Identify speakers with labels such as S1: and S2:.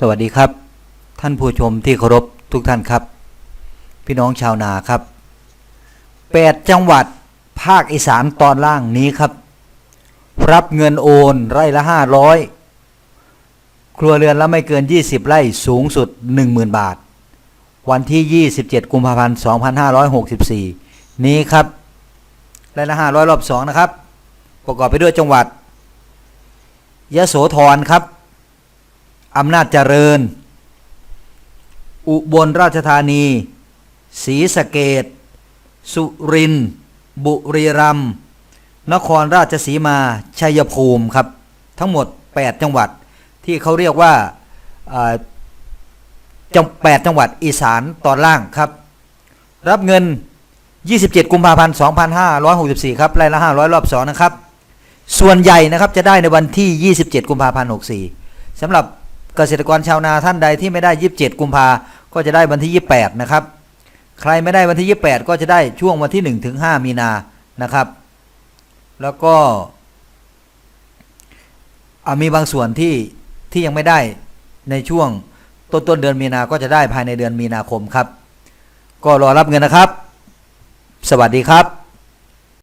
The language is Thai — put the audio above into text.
S1: สวัสดีครับ ท่านผู้ชมที่เคารพทุกท่านครับ พี่น้องชาวนาครับแปดจังหวัดภาคอีสานตอนล่างนี้ครับ รับเงินโอนไร่ละห้าร้อยครัวเรือนละไม่เกิน 20 ไร่สูงสุด 10,000 บาท วันที่ 27 กุมภาพันธ์ 2564 นี้ครับไร่ละ500 รอบ 2 นะครับ ประกอบไปด้วยจังหวัดยะโสธรครับ อำนาจเจริญ อุบลราชธานีศรีสะเกดสุรินทร์บุรีรัมย์นครราชสีมาชัยภูมิครับ ทั้งหมด 8 จังหวัดที่เขาเรียกว่าอ่าจัง8จังหวัดอีสานตอนล่างครับ รับเงิน 27 กุมภาพันธ์ 2564 ครับไร่ละ 500 รอบ2นะครับ ส่วนใหญ่นะครับจะได้ในวันที่ 27 กุมภาพันธ์ 64สำหรับ เกษตรกรชาวนาท่านใดที่ไม่ได้ 27 กุมภาก็จะได้วันที่ 28 นะครับ ใครไม่ได้วันที่ 28 ก็จะได้ช่วงวันที่ 1 ถึง 5 มีนานะครับ แล้วก็มีบางส่วนที่ที่ยังไม่ได้ในช่วงต้นต้นเดือนมีนาก็จะได้ภายในเดือนมีนาคมครับ ก็รอรับเงินนะครับ สวัสดีครับ